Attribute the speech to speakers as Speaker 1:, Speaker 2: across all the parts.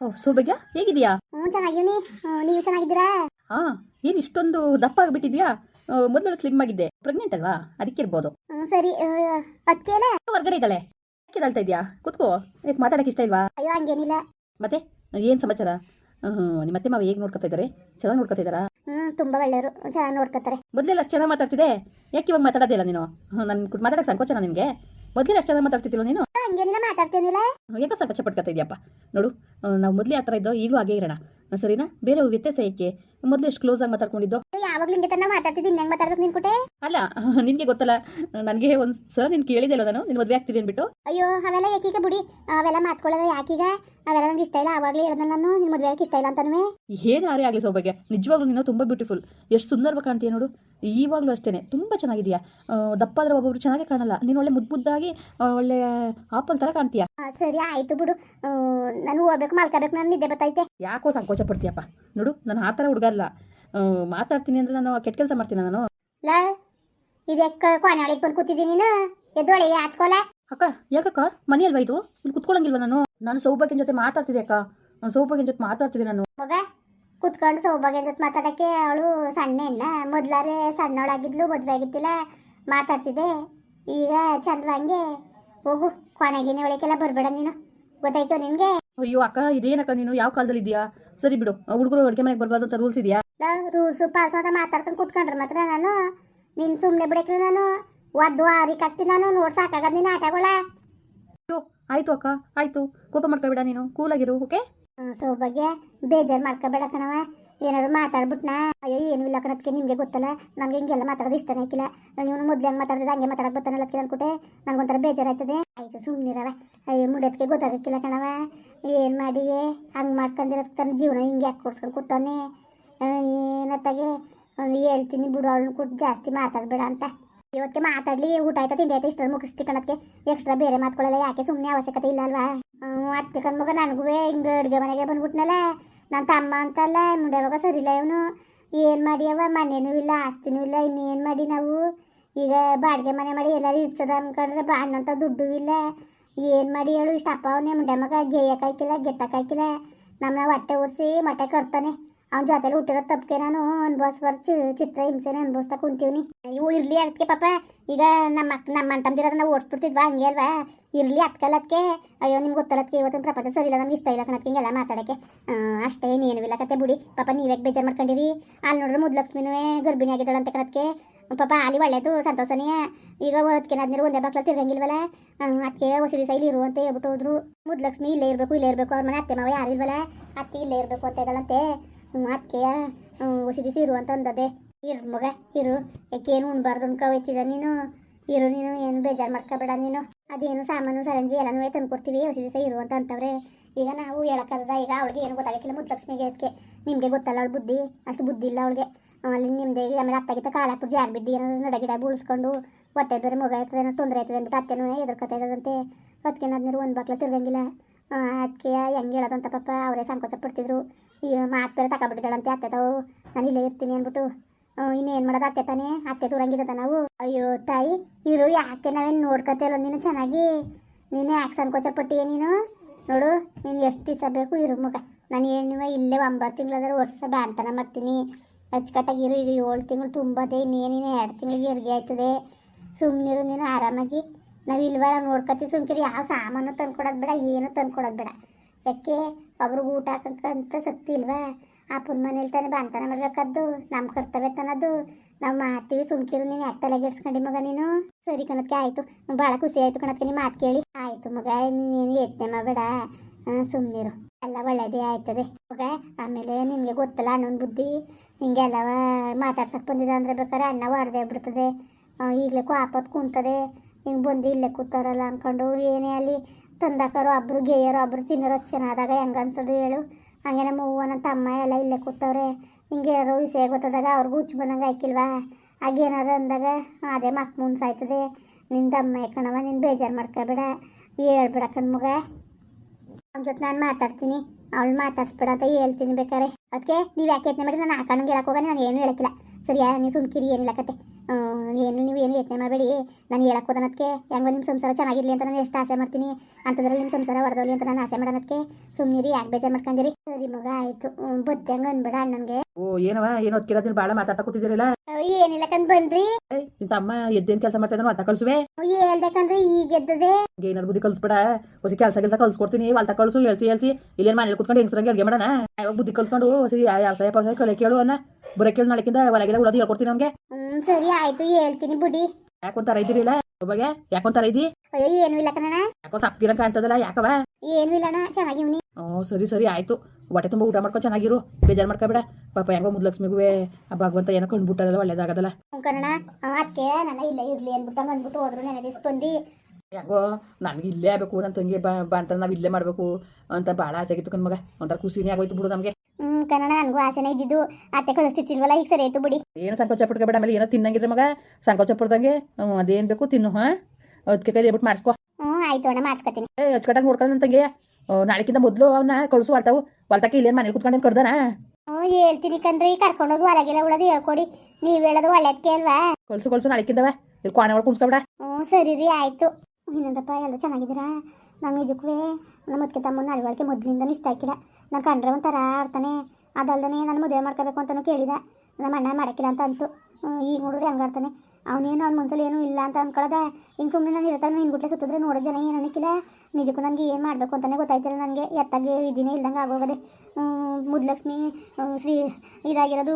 Speaker 1: ಓ ಸೌಭಾಗ್ಯ? ಹೇಗಿದೆಯಾ
Speaker 2: ಹ್ಞೂ ಚೆನ್ನಾಗಿವ್ನಿ ನೀವು ಚೆನ್ನಾಗಿದ್ದೀರಾ?
Speaker 1: ಹಾ ಏನು ಇಷ್ಟೊಂದು ದಪ್ಪ ಆಗಿಬಿಟ್ಟಿದ್ಯಾ ಮೊದಲು ಸ್ಲಿಮ್ ಆಗಿದ್ದೆ. ಪ್ರೆಗ್ನೆಂಟ್ ಅಲ್ವಾ? ಅದಕ್ಕೆ ಇರ್ಬೋದು
Speaker 2: ಹ್ಞೂ ಸರಿ ಅದಕ್ಕೆ ಅಲ್ಲ
Speaker 1: ಹೊರಗಡೆ ಇದ್ದಾಳೆ? ಯಾಕೆ ಅಳ್ತಾ ಇದೆಯಾ? ಕೂತ್ಕೋ. ಯಾಕೆ ಮಾತಾಡಕ್ಕೆ ಇಷ್ಟ ಇಲ್ವಾ?
Speaker 2: ಅಯ್ಯೋ ಹಂಗೇನಿಲ್ಲ.
Speaker 1: ಮತ್ತೆ? ಏನು ಸಮಾಚಾರ? ನಿಮ್ಮ ಅತ್ತೆ ಮಾವ ಹೇಗೆ ನೋಡ್ಕೊತಾ ಇದ್ದಾರೆ? ಚೆನ್ನಾಗಿ ನೋಡ್ಕೊತಾ ಇದ್ದಾರಾ?
Speaker 2: ಹ್ಞೂ ತುಂಬ ಒಳ್ಳೆಯವರು. ಚೆನ್ನಾಗಿ ನೋಡ್ಕೊತಾರೆ.
Speaker 1: ಮೊದಲೆಲ್ಲ ಅಷ್ಟು ಚೆನ್ನಾಗಿ ಮಾತಾಡ್ತಿದ್ದೆ. ಯಾಕೆ ಇವಾಗ ಮಾತಾಡೋದಿಲ್ಲ ನೀನು? ನನ್ನ ಮಾತಾಡಕ್ಕೆ ಸಂಕೋಚನ ನಿನಗೆ ಮೊದಲೇ ಅಷ್ಟೇ ಚೆನ್ನಾಗಿ ಮಾತಾಡ್ತಿದ್ದಿಲ್ಲ ನೀನು
Speaker 2: ಹಂಗೇನಿಲ್ಲ ಮಾತಾಡ್ತೀನಿಲ್ಲ
Speaker 1: ಯಾಕೆ ಸಂಕೋಚ ಪಡ್ಕೊತಾ ಇದೆಯಪ್ಪ ನೋಡು ನಾವು ಮೊದಲೇ ಆ ಥರ ಇದ್ದೋ ಈಗಲೂ ಹಾಗೆ ಇರೋಣ. ಸರಿನಾ? ಬೇರೆ ವ್ಯತ್ಯಾಸ ಏಕೆ? ಮೊದ್ಲು ಎಷ್ಟು ಕ್ಲೋಸ್ ಆಗಿ ಮಾತಾಡ್ಕೊಂಡಿದ್ದೋ?
Speaker 2: ಯಾವಾಗ್ಲೂ ಹಿಂಗೆ ತನ್ನ ಮಾತಾಡ್ತಿದ್ದೀನಿ ಹೆಂಗೆ ಮಾತಾಡ್ಬೇಕು ನಿನ್ ಕೊಟ್ಟೆ
Speaker 1: ಅಲ್ಲ ನಿನಗೆ ಗೊತ್ತಲ್ಲ ನನಗೆ ಒಂದು ಸರ್ ನೀನು ಕೇಳಿದೆ ಅಲ್ಲ ನಾನು ನಿನ್ ಮದುವೆ ಆಗ್ತೀನಿ ಅಂದ್ಬಿಟ್ಟು
Speaker 2: ಅಯ್ಯೋ ಅವೆಲ್ಲ ಯಾಕೀಗ ಬಿಡಿ? ಅವೆಲ್ಲ ಮಾತ್ಕೊಳ್ಳೋದು ಯಾಕೀಗ? ಅವೆಲ್ಲ ನಂಗೆ ಇಷ್ಟ ಇಲ್ಲ ಆವಾಗಲೇ ಹೇಳ್ದ ನಾನು ನಿನ್ ಮದುವೆ ಆಗಕ್ಕೆ ಇಷ್ಟ ಇಲ್ಲ ಅಂತನೂ
Speaker 1: ಏನಾರೇ ಆಗಲಿ ಸೌಭಾಗ್ಯ ನಿಜವಾಗ್ಲೂ ನೀನು ತುಂಬ ಬ್ಯೂಟಿಫುಲ್ ಎಷ್ಟು ಸುಂದರವಾಗಿ ಕಾಣ್ತೀಯ ನೋಡು. ಈವಾಗಲೂ ಅಷ್ಟೇ ತುಂಬ ಚೆನ್ನಾಗಿದೆಯಾ? ದಪ್ಪ ಆದ್ರೆ ಒಬ್ಬೊಬ್ರು ಚೆನ್ನಾಗೇ ಕಾಣಲ್ಲ ನೀನು ಒಳ್ಳೆ ಮುದ್ದು ಮುದ್ದಾಗಿ ಒಳ್ಳೆ ಆಪಲ್ ತರ ಕಾಣ್ತೀಯ?
Speaker 2: ಸರಿ ಆಯ್ತು ಬಿಡು. ನಾನು ಹೋಗ್ಬೇಕು ಮಲ್ಕೋಬೇಕು ನಾನು ನಿದ್ದೆ ಬತ್ತೈತೆ
Speaker 1: ಯಾಕೋ ಸಂಕೋಚ ಪಡ್ತೀಯಪ್ಪ. ನೋಡು ನಾನು ಆ ಥರ ಹುಡುಗ ಅಲ್ಲ. ಮಾತಾಡ್ತೀನಿ ಅಂದ್ರೆ ನಾನು ಕೆಟ್ಟ ಕೆಲಸ ಮಾಡ್ತೀನಿ ನಾನು?
Speaker 2: ಲ ಇದಕ್ಕೆ ಕೊನೆ ಬಂದು ಕೂತಿದ್ದೀನಿ ನೀನು? ಎದ್ದೊಳಗೆ ಹಚ್ಕೊಲ.
Speaker 1: ಅಕ್ಕ ಯಾಕಕ್ಕ? ಮನೆ ಅಲ್ವಾ ಇದು? ಇಲ್ಲಿ ಕುತ್ಕೊಳಂಗಿಲ್ವಾ ನಾನು? ನಾನು ಸೌಭಾಗ್ಯನ ಜೊತೆ ಮಾತಾಡ್ತಿದ್ದೆ ಅಕ್ಕ. ನಾನು ಸೌಭಾಗ್ಯನ ಜೊತೆ ಮಾತಾಡ್ತಿದ್ದೆ ನಾನು.
Speaker 2: ಮಗ ಕುತ್ಕೊಂಡು ಸೌಭಾಗ್ಯ ಜೊತೆ ಮಾತಾಡೋಕ್ಕೆ ಅವಳು ಸಣ್ಣ ಹೆಣ್ಣ ಮೊದ್ಲಾರೆ ಸಣ್ಣವಳಾಗಿದ್ಲು ಮದುವೆ ಆಗಿದ್ದಿಲ್ಲ ಮಾತಾಡ್ತಿದ್ದೆ. ಈಗ ಚಂದವಂಗೆ ಹೋಗು ಕೊನೆಗಿನ ಒಳಗೆಲ್ಲ ಬರಬೇಡ ನೀನು. ಗೊತ್ತಾಯ್ತು ನಿನಗೆ?
Speaker 1: ಅಯ್ಯೋ ಅಕ್ಕ ಇದೇನಕ್ಕ ನೀನು? ಯಾವ ಕಾಲದಲ್ಲಿ ಇದೆಯಾ ಸರಿ ಬಿಡು ಹುಡುಗರು ಅಡುಗೆ ಮನೆಗೆ ಬರ್ಬಾರ್ದು ಅಂತ ರೂಲ್ಸ್ ಇದೆಯಾ?
Speaker 2: ರೂಲ್ಸ್ ಪಾಸ್ ಅಂತ ಮಾತಾಡ್ಕೊಂಡು ಕುತ್ಕೊಂಡ್ರೆ ಮಾತ್ರ ನಾನು. ನೀನು ಸುಮ್ನೆ ಬಿಡಕ್ಕೆ ನಾನು. ಒದ್ದು ಆರಿ ಹಾಕ್ತೀನಿ ನಾನು ನೋಡಿ ಸಾಕಾಗದ ನೀನು ಆಟಗಳ?
Speaker 1: ಅಯ್ಯೋ ಆಯ್ತು ಅಕ್ಕ ಆಯ್ತು. ಕೋಪ ಮಾಡ್ಕೊಬೇಡ ನೀನು ಕೂಲಾಗಿರು ಓಕೆ
Speaker 2: ಸೌಭಾಗ್ಯ ಬೇಜಾರು ಮಾಡ್ಕೋಬೇಡ ಕಣವ ಏನಾದ್ರು ಮಾತಾಡ್ಬಿಟ್ನ? ಅಯ್ಯೋ, ಏನು ಇಲ್ಲ ಕಣಕ್ಕೆ ನಿಮಗೆ ಗೊತ್ತಲ್ಲ. ನನಗೆ ಹಿಂಗೆಲ್ಲ ಮಾತಾಡೋದು ಇಷ್ಟನೇ ಆಕಿಲ್ಲ ಇವನು ಮೊದ್ಲು ಹೆಂಗೆ ಮಾತಾಡ್ತಿದ್ದೆ, ಹಂಗೆ ಮಾತಾಡಕ್ಕೆ ಬರ್ತಾನಲ್ಲ ಅದಕ್ಕೆ ಅನ್ಕೊಟ್ಟೆ. ನನಗೊಂಥರ ಬೇಜಾರಾಯ್ತದೆ. ಆಯಿತು ಸುಮ್ಮನಿರವ ಅಯ್ಯೋ ಮುಡಿಯೋದಕ್ಕೆ ಗೊತ್ತಾಗಕ್ಕಿಲ್ಲ ಕಣವ ಏನು ಮಾಡಿ ಹಂಗೆ ಮಾಡ್ಕೊಂಡಿರೋದು ತನ್ನ ಜೀವನ ಹಿಂಗೆ ಯಾಕೆ ಕೊಡ್ಸ್ಕೊಂಡು ಕೂತಾನೆ? ಏನತ್ತಾಗೆ? ಹೇಳ್ತೀನಿ ಬಿಡು, ಅವಳನ್ನ ಕೊಟ್ಟು ಜಾಸ್ತಿ ಮಾತಾಡಬೇಡ ಅಂತ. ಇವತ್ತಿಗೆ ಮಾತಾಡ್ಲಿ, ಊಟ ಆಯ್ತಾ, ತಿಂಡಿ ಆಯ್ತಾ, ಇಷ್ಟರಲ್ಲಿ ಮುಗಿಸ್ತಿ ಕಣಕ್ಕೆ. ಎಕ್ಸ್ಟ್ರಾ ಬೇರೆ ಮಾತ್ಕೊಳ್ಳಲ್ಲ, ಯಾಕೆ ಸುಮ್ಮನೆ ಅವಶ್ಯಕತೆ ಇಲ್ಲ ಅಲ್ವಾ? ಅದಕ್ಕೆ ಕಣ್ಮಗ ನನಗೂ ಹಿಂಗೆ ಅಡುಗೆ ಮನೆಗೆ ಬಂದ್ಬಿಟ್ನಲ್ಲ. ನನ್ನ ತಮ್ಮ ಅಂತಲ್ಲ ಮುಂಡೆವಾಗ ಸರಿ ಇಲ್ಲ ಇವನು. ಏನು ಮಾಡಿಯವ ಮನೆನೂ ಇಲ್ಲ, ಆಸ್ತಿನೂ ಇಲ್ಲ, ಇನ್ನೇನು ಮಾಡಿ ನಾವು? ಈಗ ಬಾಡಿಗೆ ಮನೆ ಮಾಡಿ ಎಲ್ಲರೂ ಇರ್ಸದ ಅನ್ಕೊಂಡ್ರೆ ಬಾಣ್ಣಂತ ದುಡ್ಡು ಇಲ್ಲ. ಏನು ಮಾಡಿ ಹೇಳು, ಇಷ್ಟ ಅಪ್ಪ ಅವನೇ, ಮುಂಡೆ ಮಗ ಗೇಯಕ್ಕಾಯ್ಕಿಲ್ಲ ಗೆತ್ತಕ್ಕಾಯ್ಕಿಲ್ಲ ನಮ್ಮನ್ನ ಹೊಟ್ಟೆ ಉರಿಸಿ ಮಟ್ಟೆ ಅವ್ನ ಜೊತೆಲಿ ಹುಟ್ಟಿರೋ ತಪ್ಪಿಗೆ ನಾನು ಅನ್ಭವಿಸ್ಬಾರ್ದು ಚಿತ್ರ ಹಿಂಸೆನ ಅನ್ಭವಿಸ್ತಾ ಕುಂತೀವ್ನಿ. ಇವು ಇರ್ಲಿ ಅದಕ್ಕೆ ಪಾಪ. ಈಗ ನಮ್ಮ ಅಕ್ಕ ನಮ್ಮ ಅಂತಂದಿರೋದು ನಾವು ಓಡಿಸ್ಬಿಡ್ತಿದ್ವಾ? ಹಂಗೆ ಅಲ್ವಾ? ಇರ್ಲಿ ಅದಕ್ಕೆ ಅಯ್ಯೋ, ನಿಮ್ಗೆ ಗೊತ್ತಲ್ಲದಕ್ಕೆ ಇವತ್ತಿನ ಪ್ರಪಂಚ ಸರಿ ಇಲ್ಲ, ನಮ್ಗೆ ಇಷ್ಟ ಇಲ್ಲ ಕಣಕ್ಕೆ ಹಿಂಗೆಲ್ಲ ಮಾತಾಡೋಕ್ಕೆ. ಅಷ್ಟೇ ಏನು ಇಲ್ಲ ಕತೆ ಬಿಡಿ. ಪಾಪ ನೀವ್ಯಾಕೆ ಬೇಜಾರು ಮಾಡ್ಕೊಂಡಿರಿ? ಅಲ್ಲಿ ನೋಡಿದ್ರೆ ಮುದ್ಲಕ್ಷ್ಮಿನೂ ಗರ್ಭಿಣಿ ಆಗಿದ್ದಾಳಂತೆ ಕಣಕ್ಕೆ ಪಾಪ ಅಲ್ಲಿ ಒಳ್ಳೇದು, ಸಂತೋಷನೇ. ಈಗ ಅದಕ್ಕೆ ನೀರು ಒಂದೇ ಬಾಕ್ಲ ತಿರ್ಗಂಗಿಲ್ವಲ್ಲ? ಅದಕ್ಕೆ ಹೊಸ ಸೈಲಿ ಇರು ಅಂತ ಹೇಳ್ಬಿಟ್ಟು ಹೋದ್ರು. ಮುದ್ಲಕ್ಷ್ಮಿ ಇಲ್ಲೇ ಇರಬೇಕು ಇಲ್ಲೇ ಇರಬೇಕು. ಅವ್ರ ಮನೆ ಅತ್ತೆ ಮಾವ ಯಾರು ಇಲ್ವಲ್ಲ? ಅತ್ತೆ ಇಲ್ಲೇ ಇರಬೇಕು ಅಂತ ಇದ್ದಾಳಂತೆ. ಅದಕ್ಕೆ ಹೊಸ ದಿವಸ ಇರು ಅಂತ ಅಂದದೆ ಇರು ಮಗ, ಇರು. ಯಾಕೇನು ಉಣ್ಬಾರ್ದು ಅನ್ಕೋಯ್ತಿದ್ದ ನೀನು? ಇರು ನೀನು, ಏನು ಬೇಜಾರು ಮಾಡ್ಕೋಬೇಡ ನೀನು. ಅದೇನು ಸಾಮಾನು, ಸರಂಜಿ ಎಲ್ಲನೂ ತಂದ್ಕೊಡ್ತೀವಿ ಹೊಸ ದಿವಸ ಇರು ಅಂತ ಅಂತವ್ರೆ. ಈಗ ನಾವು ಹೇಳಕ್ಕದ ಈಗ ಅವಳಿಗೆ ಏನು ಗೊತ್ತಾಗಕ್ಕಿಲ್ಲ ಮುತ್ತಲಕ್ಷ್ಮಿಗೆ ಅದಕ್ಕೆ ನಿಮಗೆ ಗೊತ್ತಲ್ಲ ಅವಳು ಬುದ್ಧಿ? ಅಷ್ಟು ಬುದ್ಧಿ ಇಲ್ಲ ಅವಳಿಗೆ. ಅಲ್ಲಿ ನಿಮ್ಮದೇ ಆಮೇಲೆ ಅತ್ತಾಗಿತ್ತ ಹಾಕ್ಬಿಟ್ಟು ಜಾರ್ ಬಿದ್ದು ಏನಾದ್ರು ನಡಗಿಡ ಬೀಳಿಸ್ಕೊಂಡು ಹೊಟ್ಟೆ ಬೇರೆ ಮಗ ಇರ್ತದೆ ಏನೋ ತೊಂದರೆ ಆಯ್ತದೆ ಅಂದ್ಬಿಟ್ಟು ಅತ್ತೆನೂ ಎದುರ್ಕೊತಾ ಇದ್ದದಂತೆ. ಅದಕ್ಕೆ ಅದ್ನೀರು ಒಂದು ಬಾಕ್ಲ ತಿರ್ಗಂಗಿಲ್ಲ. ಅದಕ್ಕೆ ಹೆಂಗೆ ಹೇಳೋದಂತ ಪಾಪ, ಅವರೇ ಸಂಕೋಚ ಪಡ್ತಿದ್ರು. ಈ ಮಾತು ಬೇರೆ ತಗೊಬಿಟ್ಟಿದ್ದಾಳಂತೆ ಅತ್ತೆ ತಾವು, ನಾನು ಇಲ್ಲೇ ಇರ್ತೀನಿ ಅಂದ್ಬಿಟ್ಟು. ಇನ್ನೇನು ಮಾಡೋದು ಅತ್ತೆ ತಾನೇ? ಅತ್ತೆ ದೂರಂಗಿದ್ದದ ನಾವು. ಅಯ್ಯೋ ತಾಯಿ, ಇರು, ಯಾಕೆ ನಾವೇನು ನೋಡ್ಕತ್ತೆ ಒಂದಿನ ನೀನು? ಚೆನ್ನಾಗಿ. ನೀನು ಯಾಕೆ ಸಂಕೋಚ ಪಟ್ಟಿಯೇ ನೀನು? ನೋಡು ನೀನು ಎಷ್ಟು ದಿವಸ ಬೇಕು ಇರು ಮುಗ ನಾನು ಹೇಳಿವ ಇಲ್ಲೇ ಒಂಬತ್ತು ತಿಂಗಳಾದ್ರೆ ವರ್ಷ ಬ್ಯಾಂತನ ಮಾಡ್ತೀನಿ. ಅಚ್ಚುಕಟ್ಟಾಗಿ ಇರು, ಈಗ ಏಳು ತಿಂಗಳು ತುಂಬದೆ ಇನ್ನೇನಿನ ಎರಡು ತಿಂಗಳಿಗೆ ಹೆರಿಗೆ ಆಯ್ತದೆ. ಸುಮ್ಮನಿರು ನೀನು ಆರಾಮಾಗಿ. ನಾವು ಇಲ್ವ ನೋಡ್ಕತ್ತಿ ಸುಮ್ಕಿರಿ, ಯಾವ ಸಾಮಾನು ತಂದ್ಕೊಡೋದು ಬೇಡ, ಏನು ತಂದ್ಕೊಡೋದು ಬೇಡ. ಯಾಕೆ? ಒಬ್ರಿಗೆ ಊಟ ಹಾಕಂತ ಶಕ್ತಿ ಇಲ್ವಾ? ಅಪ್ಪನ ಮನೇಲಿ ತಾನೇ ಬಾಣ್ತನ ಮಾಡ್ಬೇಕಾದ್ದು ನಮ್ಮ ಕರ್ತವ್ಯ ತನದು ನಾವು ಮಾಡ್ತೀವಿ ಸುಮ್ಕಿರು ನೀನು ಯಾಕೆ ತಲೆಗೆಡ್ಸ್ಕೊಂಡಿ ಮಗ ನೀನು? ಸರಿ ಕಣಕ್ಕೆ ಆಯಿತು. ಭಾಳ ಖುಷಿ ಆಯಿತು ಕಣಕ್ಕೆ ನೀನು ಮಾತು ಕೇಳಿ. ಆಯಿತು ಮಗ, ನೀನು ಯತ್ನೆ ಮಾಡಬೇಡ. ಸುಮ್ಮನಿರು ಎಲ್ಲ ಒಳ್ಳೇದೇ ಆಯ್ತದೆ. ಮಗ, ಆಮೇಲೆ ನಿನಗೆ ಗೊತ್ತಲ್ಲ ಅಣ್ಣನ ಬುದ್ಧಿ? ಹಿಂಗೆಲ್ಲ ಮಾತಾಡ್ಸಕ್ಕೆ ಬಂದಿದೆ ಅಂದ್ರೆ ಬೇಕಾದ್ರೆ ಅಣ್ಣ ಹೊಡೆದೇ ಬಿಡ್ತದೆ. ಈಗಲೇ ಕೋಪತ್ ಕುಂತದೆ. ಹಿಂಗೆ ಬಂದು ಇಲ್ಲೇ ಕೂತಾರಲ್ಲ ಅಂದ್ಕೊಂಡು ಏನೇ ಅಲ್ಲಿ ತಂದಾಕರು, ಒಬ್ರು ಗೇಯರು, ಒಬ್ರು ತಿನ್ನೋರು ಚೆನ್ನಾದಾಗ ಹೆಂಗೆ ಅನ್ಸೋದು ಹೇಳು. ಹಂಗೆ ನಮ್ಮ ನನ್ನ ತಮ್ಮ ಎಲ್ಲ ಇಲ್ಲೇ ಕೂತವ್ರೆ. ಹಿಂಗೆ ಯಾರೋ ವಿಷಯ ಗೊತ್ತದಾಗ ಅವ್ರಿಗೂ ಹುಚ್ಚು ಬಂದಂಗೆ ಆಯ್ಕಿಲ್ವಾ? ಏನಾರು ಅಂದಾಗ, ಅದೇ ಮಕ್ ಮುನ್ಸಾಯ್ತದೆ ನಿನ್ನ ತಮ್ಮ ಕಣವ ನೀನು ಬೇಜಾರು ಮಾಡ್ಕೊಬೇಡ. ಹೇಳ್ಬೇಡ ಕಣ್ಮಗ. ಅವ್ನ ಜೊತೆ ನಾನು ಮಾತಾಡ್ತೀನಿ. ಅವಳು ಮಾತಾಡ್ಸ್ಬೇಡ ಅಂತ ಹೇಳ್ತೀನಿ ಬೇಕಾರೆ ಅದಕ್ಕೆ ನೀವು ಯಾಕೆ ಯತ್ನೆ ಮಾಡಿ ನಾನು ಆ ಕಣ್ಣಂಗೆ ಹೇಳಕ್ಕೆ ಹೋಗಿ ನಾನು ಏನು ಹೇಳಕ್ಕಿಲ್ಲ. ಸರಿಯಾ ನೀವು ಸುಮ್ಕಿರಿ ಏನಿಲ್ಲ ಕತೆ ಏನು ನೀವು ಏನು ಯತ್ನೆ ಮಾಡಬೇಡಿ. ನಾನು ಹೇಳಕ್ಕೆ ಹೋದ ಅದಕ್ಕೆ ಹೆಂಗೋ ನಿಮ್ಮ ಸಂಸಾರ ಚೆನ್ನಾಗಿರಲಿ ಅಂತ ನಾನು ಎಷ್ಟು ಆಸೆ ಮಾಡ್ತೀನಿ. ಅಂತಂದ್ರೆ ನಿಮ್ಮ ಸಂಸಾರ ಹೊಡೆದೋಲಿ ಅಂತ ನಾನು ಆಸೆ ಮಾಡೋದಕ್ಕೆ ಸುಮ್ಮನಿರಿ ಯಾಕೆ ಬೇಜಾರು ಮಾಡ್ಕೊಂಡಿರಿ ಸರಿ ಮಗ ಆಯಿತು. ಬುದ್ಧಿ ಹಂಗೆ ಅನ್ಬೇಡ ನನಗೆ
Speaker 1: ಓ ಏನವ ಏನು ಹೊತ್ಕಿರೋದಿನ ಭಾಳ ಮಾತಾಡ್ತಾ ಕೂತಿದ್ದೀರಲ್ಲ?
Speaker 2: ಏನಿಲ್ಲ ಕಂದ್ ಬನ್ರಿ.
Speaker 1: ನಿಂತ ಅಮ್ಮ ಎದ್ದೇನು ಕೆಲಸ ಮಾಡ್ತಾ ಇದ್ದಾನೋ ಅಂತ ಕಳ್ಸುವೆ?
Speaker 2: ಹೇಳ್ಬೇಕಂದ್ರೆ ಈಗ ಎದ್ದದೆ.
Speaker 1: ಏನಾರು ಬುದ್ಧಿ ಕಲ್ಸ್ಬೇಡ. ಹೊಸ ಕೆಲಸ ಕೆಲಸ ಕಲ್ಸ್ಕೊಡ್ತೀನಿ. ಅಲ್ತ ಕಳ್ಸು ಹೇಳ್ಸಿ ಹೇಳ್ಸಿ. ಇಲ್ಲೇನು ಮನೇಲಿ ಕುತ್ಕೊಂಡು ಹೆಂಗಸ್ರಂಗೆ ಅಡುಗೆ ಮಾಡೋಣ? ಯಾವಾಗ ಬುದ್ಧಿ ಕಲ್ಸ್ಕೊಂಡು ಹೊಸ ವ್ಯವಸಾಯ ಪವಸಾಯ ಕಲೆ ಕೇಳು ಅನ್ನ. ಬುರ ಕೇಳು ನಾಳೆಕಿಂದ ಒಳಗಿಲ್ಲ ಉಳೋದು ಹೇಳ್ಕೊಡ್ತೀನಿ ಅವ್ನಿಗೆ
Speaker 2: ಹ್ಮ್ ಸರಿ ಆಯ್ತು ಹೇಳ್ತೀನಿ ಬುಡಿ.
Speaker 1: ಯಾಕೊಂತಾರ ಇದ್ದೀರಿಲ್ಲ? ಒಬ್ಬಗೆ ಯಾಕೊಂತಾರ ಇದ್ದಿ
Speaker 2: ಅಯ್ಯೋ ಏನು ಇಲ್ಲ ಕಣ
Speaker 1: ಯಾಕೋ ಸಪ್ಕಿರ ಕಾಣ್ತದಲ್ಲ ಯಾಕವ?
Speaker 2: ಏನು ಇಲ್ಲಣ್ಣ ಚೆನ್ನಾಗಿವ್ನಿ.
Speaker 1: ಹ್ಞೂ ಸರಿ ಸರಿ ಆಯ್ತು. ಹೊಟ್ಟೆ ತುಂಬ ಊಟ ಮಾಡ್ಕೊಂಡು ಚೆನ್ನಾಗಿರು. ಬೇಜಾರು ಮಾಡ್ಕೊಬೇಡ ಪಾಪ ಹೆಂಗೋ ಮುದ್ಲಕ್ಷ್ಮಿಗುವೆ ಆ ಭಗವಂತ ಏನೋ ಕಂಡ್ಬಿಟ್ಟಲ್ಲ ಒಳ್ಳೇದಾಗದಲ್ಲ.
Speaker 2: ಕಣಣ್ಣ ಅದಕ್ಕೆ ನನ್ನ ಇಲ್ಲ ಇರ್ಲಿ ಅಂದ್ಬಿಟ್ಟು ಬಂದ್ಬಿಟ್ಟು ಹೋದ್ರು ನನಗೆ ಬಂದು
Speaker 1: ಯಾಕೋ ನನಗೆ ಇಲ್ಲೇ ಆಗಬೇಕು ನನ್ನ ತಂಗಿ ಬಾ ಅಂತ ನಾವು ಇಲ್ಲೇ ಮಾಡಬೇಕು ಅಂತ ಭಾಳ ಆಸೆ ಆಗಿತ್ತು ಕಣ್ ಮಗ. ಒಂಥರ ಖುಷಿನೇ ಆಗೋಯ್ತು ಬಿಡು ನಮಗೆ.
Speaker 2: ಹ್ಞೂ ಕನ್ನಡ ನನಗೂ ಆಸೆನೇ ಇದ್ದಿದ್ದು. ಅತ್ತೆ ಕಳಿಸ್ತಿತ್ತಿಲ್ವಲ್ಲ ಈಗ ಸರಿ ಆಯ್ತು ಬಿಡಿ.
Speaker 1: ಏನು ಸಂಕೋಚ ಪಟ್ಕೊಬೇಡ ಆಮೇಲೆ ಏನೋ ತಿನ್ನಂಗಿದ್ರೆ ಮಗ. ಸಂಕೋಚ ಪಡ್ದಂಗೆ ಹ್ಞೂ ಅದೇನು ಬೇಕು ತಿನ್ನು ಹಾಂ? ಅದಕ್ಕೆ ಕೈಲಿ ಬಿಟ್ಟು ಮಾಡಿಸ್ಕೋ.
Speaker 2: ಹ್ಞೂ ಆಯ್ತು ಅಣ್ಣ ಮಾಡಿಸ್ಕೊತೀನಿ.
Speaker 1: ಏ ಹಚ್ಕಟ್ಟಂಗೆ ನೋಡ್ಕೊಂಡು ನನ್ನ ತಂಗಿ ನಾಳೆಕ್ಕಿಂತ ಮೊದಲು ಅವನ್ನ ಕಳಿಸು ಅಲ್ತಾವು ಹೊಲ್ತಕ್ಕೆ ಇಲ್ಲೇನು ಮನೇಲಿ ಕುತ್ಕೊಂಡು ಕಡ್ದಾನ
Speaker 2: ಹ್ಞೂ ಹೇಳ್ತೀನಿ ಕಂದ್ರಿ ಕರ್ಕೊಂಡೋಗಿ ಹೊರಗೆಲ್ಲ ಉಳೋದು ಹೇಳ್ಕೊಡಿ. ನೀವು ಹೇಳೋದು ಒಳ್ಳೆದಕ್ಕೆ ಅಲ್ವಾ?
Speaker 1: ಕಳ್ಸು ಕಳ್ಸು ನಾಳೆಕಿಂದವ. ಇಲ್ಲಿ ಕೋಣೆ ಒಳಗೆ ಬಿಡ
Speaker 2: ಹ್ಞೂ ಸರಿ ರೀ ಆಯಿತು. ಇನ್ನೊಂದಪ್ಪ ಎಲ್ಲ ಚೆನ್ನಾಗಿದ್ದೀರಾ? ನಮ್ಮ ನಿಜಕ್ಕೂ ನಮ್ಮ ಮದ್ಕೆ ತಮ್ಮನ ನಡವಳಿಕೆ ಮೊದಲಿಂದನೂ ಇಷ್ಟ ಆಗಿಲ್ಲ ನಾನು ಕಂಡ್ರೆ ಒಂಥರ ಆಡ್ತಾನೆ. ಅದಲ್ದೇ ನಾನು ಮದುವೆ ಮಾಡ್ಕೋಬೇಕು ಅಂತಲೂ ಕೇಳಿದೆ. ನಮ್ಮ ಅಣ್ಣ ಮಾಡೋಕ್ಕಿಲ್ಲ ಅಂತ ಅಂತು. ಈಗ ನೋಡಿದ್ರೆ ಹಂಗೆ ಆಡ್ತಾನೆ. ಅವನೇನು ಅವ್ನ ಮನ್ಸಲ್ಲಿ ಏನೂ ಇಲ್ಲ ಅಂತ ಅಂದ್ಕೊಳ್ಳೋದ ಹಿಂಗೆ ಸುಮ್ಮನೆ ನಾನು ಇರ್ತಾನೆ ನಿನ್ನ ಗುಟ್ಲೆ ಸುತ್ತಿದ್ರೆ ನೋಡೋ ಜನ ಏನು ಅನ್ನಕ್ಕಿಲ್ಲ ನಿಜಕ್ಕೂ ನನಗೆ ಏನು ಮಾಡಬೇಕು ಅಂತಲೇ ಗೊತ್ತಾಯ್ತಿಲ್ಲ ನನಗೆ. ಎತ್ತಾಗಿ ಇದಿನೇ ಇಲ್ದಂಗೆ ಆಗೋಗದೆ. ಮುದ್ಲಕ್ಷ್ಮಿ ಶ್ರೀ ಇದಾಗಿರೋದು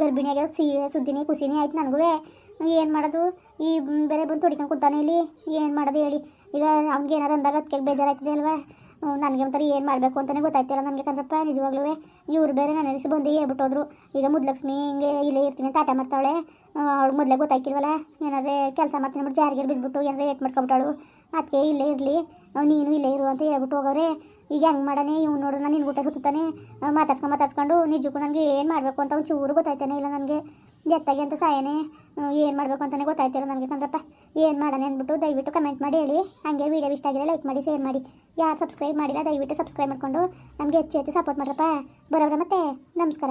Speaker 2: ಗರ್ಭಿಣಿ ಆಗಿರೋದು ಸಿ, ಸುದ್ದಿನೇ, ಖುಷಿನೇ ಆಯ್ತು ನನಗೂ ಏನು ಮಾಡೋದು? ಈ ಬೇರೆ ಬಂದು ತೊಡಿಕೊಂಡು ಕೂತಾನೆ ಇಲ್ಲಿ. ಏನು ಮಾಡೋದು ಹೇಳಿ? ಈಗ ಅವ್ನಿಗೆ ಏನಾರು ಅಂದಾಗ ಅದಕ್ಕೆ ಬೇಜಾರಾಗ್ತದೆ ಅಲ್ವಾ? ನನಗೆ ಒಂಥರ ಏನು ಮಾಡಬೇಕು ಅಂತಲೇ ಗೊತ್ತಾಯ್ತಿಲ್ಲ ನನಗೆ ಕಂದ್ರಪ್ಪ ನಿಜವಾಗ್ಲೂ ಇವ್ರು ಬೇರೆ ನನ್ನ ಹೆಸರು ಬಂದು ಹೇಳ್ಬಿಟ್ಟೋದ್ರು ಈಗ ಮುದ್ಲಕ್ಷ್ಮಿ ಹಿಂಗೆ ಇಲ್ಲೇ ಇರ್ತೀನಿ ಅಂತ ಆಟ ಮಾಡ್ತಾವಳೆ. ಅವಳು ಮೊದಲೇ ಗೊತ್ತಾಯ್ತಿಲ್ವಲ್ಲ ಏನಾದ್ರೆ ಕೆಲಸ ಮಾಡ್ತೀನಿ ಬಿಟ್ಟು ಜಾರಿಗೆ ಬಿದ್ದುಬಿಟ್ಟು ಏನಾರು ಏಟ್ ಮಾಡ್ಕೊಬಿಟ್ಟಾಳು. ಅದಕ್ಕೆ ಇಲ್ಲೇ ಇರಲಿ. ನೀನು ಇಲ್ಲೇ ಇರು ಅಂತ ಹೇಳ್ಬಿಟ್ಟು ಹೋಗವ್ರೆ. ಈಗ ಹೆಂಗೆ ಮಾಡಾನೆ? ಇವ್ನು ನೋಡಿದ್ರೆ ನಾನು ನಿನ್ಗುಟ್ಟೆ ಸುತ್ತಾನೆ ಮಾತಾಡ್ಸ್ಕೊಂಡು ಮಾತಾಡ್ಸ್ಕೊಂಡು ನಿಜಕ್ಕೂ ನನಗೆ ಏನು ಮಾಡಬೇಕು ಅಂತ ಒಂದು ಚೂರು ಗೊತ್ತಾಯ್ತಾನೆ ಇಲ್ಲ ನನಗೆ. ಜೊತೆಗೆ ಅಂತ ಸಾಯನೆ ಏನು ಮಾಡಬೇಕು ಅಂತಲೇ ಗೊತ್ತಾಯ್ತಿಲ್ಲ ನನಗೆ ಕಣ್ರಪ್ಪ ಏನು ಮಾಡೋಣ ಅಂದ್ಬಿಟ್ಟು ದಯವಿಟ್ಟು ಕಮೆಂಟ್ ಮಾಡಿ ಹೇಳಿ. ಹಾಗೆ ವೀಡಿಯೋ ಇಷ್ಟ ಆಗಿದೆ ಲೈಕ್ ಮಾಡಿ ಶೇರ್ ಮಾಡಿ. ಯಾರು ಸಬ್ಸ್ಕ್ರೈಬ್ ಮಾಡಿಲ್ಲ ದಯವಿಟ್ಟು ಸಬ್ಸ್ಕ್ರೈಬ್ ಮಾಡಿಕೊಂಡು. ನಮಗೆ ಹೆಚ್ಚು ಹೆಚ್ಚು ಸಪೋರ್ಟ್ ಮಾಡ್ರಪ್ಪ. ಬರೋರ ಮತ್ತೆ. ನಮಸ್ಕಾರ.